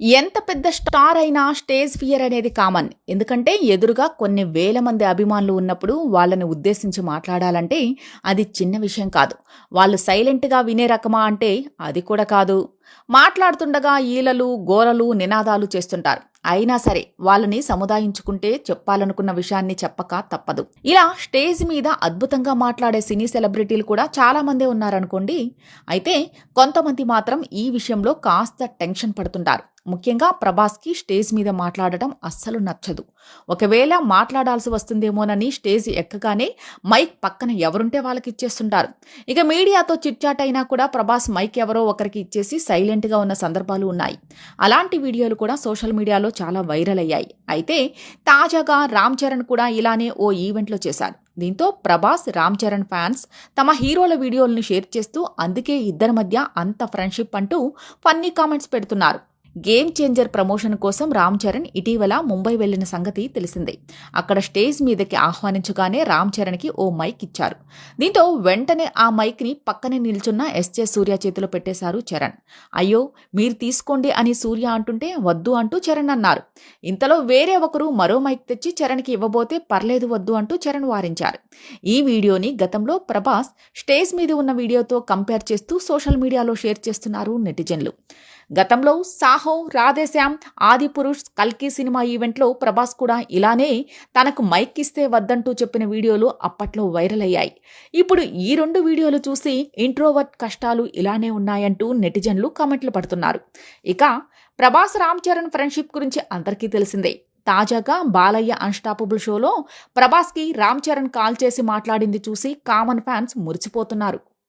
ఎంత పెద్ద స్టార్ అయినా స్టేజ్ ఫియర్ అనేది కామన్. ఎందుకంటే ఎదురుగా కొన్ని వేల మంది అభిమానులు ఉన్నప్పుడు వాళ్ళని ఉద్దేశించి మాట్లాడాలంటే అది చిన్న విషయం కాదు. వాళ్ళు సైలెంట్గా వినే రకమా అంటే అది కూడా కాదు. మాట్లాడుతుండగా ఈలలు గోరలు నినాదాలు చేస్తుంటారు. అయినా సరే వాళ్ళని సముదాయించుకుంటే చెప్పాలనుకున్న విషయాన్ని చెప్పక తప్పదు. ఇలా స్టేజ్ మీద అద్భుతంగా మాట్లాడే సినీ సెలబ్రిటీలు కూడా చాలామందే ఉన్నారనుకోండి. అయితే కొంతమంది మాత్రం ఈ విషయంలో కాస్త టెన్షన్ పడుతుంటారు. ముఖ్యంగా ప్రభాస్కి స్టేజ్ మీద మాట్లాడటం అస్సలు నచ్చదు. ఒకవేళ మాట్లాడాల్సి వస్తుందేమోనని స్టేజ్ ఎక్కగానే మైక్ పక్కన ఎవరుంటే వాళ్ళకి ఇచ్చేస్తుంటారు. ఇక మీడియాతో చిట్చాట్ అయినా కూడా ప్రభాస్ మైక్ ఎవరో ఒకరికి ఇచ్చేసి సైలెంట్గా ఉన్న సందర్భాలు ఉన్నాయి. అలాంటి వీడియోలు కూడా సోషల్ మీడియాలో చాలా వైరల్ అయ్యాయి. అయితే తాజాగా రామ్ చరణ్ కూడా ఇలానే ఓ ఈవెంట్లో చేశారు. దీంతో ప్రభాస్ రామ్ చరణ్ ఫ్యాన్స్ తమ హీరోల వీడియోలను షేర్ చేస్తూ అందుకే ఇద్దరి మధ్య అంత ఫ్రెండ్షిప్ అంటూ ఫన్నీ కామెంట్స్ పెడుతున్నారు. గేమ్ చేంజర్ ప్రమోషన్ కోసం రామ్ చరణ్ ఇటీవల ముంబై వెళ్ళిన సంగతి తెలిసిందే. అక్కడ స్టేజ్ మీదకి ఆహ్వానించగానే రామ్ చరణ్కి ఓ మైక్ ఇచ్చారు. దీంతో వెంటనే ఆ మైక్ని పక్కనే నిల్చున్న ఎస్జే సూర్య చేతిలో పెట్టేశారు చరణ్. అయ్యో మీరు తీసుకోండి అని సూర్య అంటుంటే వద్దు అంటూ చరణ్ అన్నారు. ఇంతలో వేరే ఒకరు మరో మైక్ తెచ్చి చరణ్కి ఇవ్వబోతే పర్లేదు వద్దు అంటూ చరణ్ వారించారు. ఈ వీడియోని గతంలో ప్రభాస్ స్టేజ్ మీద ఉన్న వీడియోతో కంపేర్ చేస్తూ సోషల్ మీడియాలో షేర్ చేస్తున్నారు నెటిజన్లు. గతంలో సాహో రాధేశ్యామ్ ఆది పురుష్ కల్కి సినిమా ఈవెంట్లో ప్రభాస్ కూడా ఇలానే తనకు మైక్ ఇస్తే వద్దంటూ చెప్పిన వీడియోలు అప్పట్లో వైరల్ అయ్యాయి. ఇప్పుడు ఈ రెండు వీడియోలు చూసి ఇంట్రోవర్ట్ కష్టాలు ఇలానే ఉన్నాయంటూ నెటిజన్లు కామెంట్లు పడుతున్నారు. ఇక ప్రభాస్ రామ్ చరణ్ ఫ్రెండ్షిప్ గురించి అందరికీ తెలిసిందే. తాజాగా బాలయ్య అన్స్టాపబుల్ షోలో ప్రభాస్కి రామ్ చరణ్ కాల్ చేసి మాట్లాడింది చూసి కామన్ ఫ్యాన్స్ మురిసిపోతున్నారు.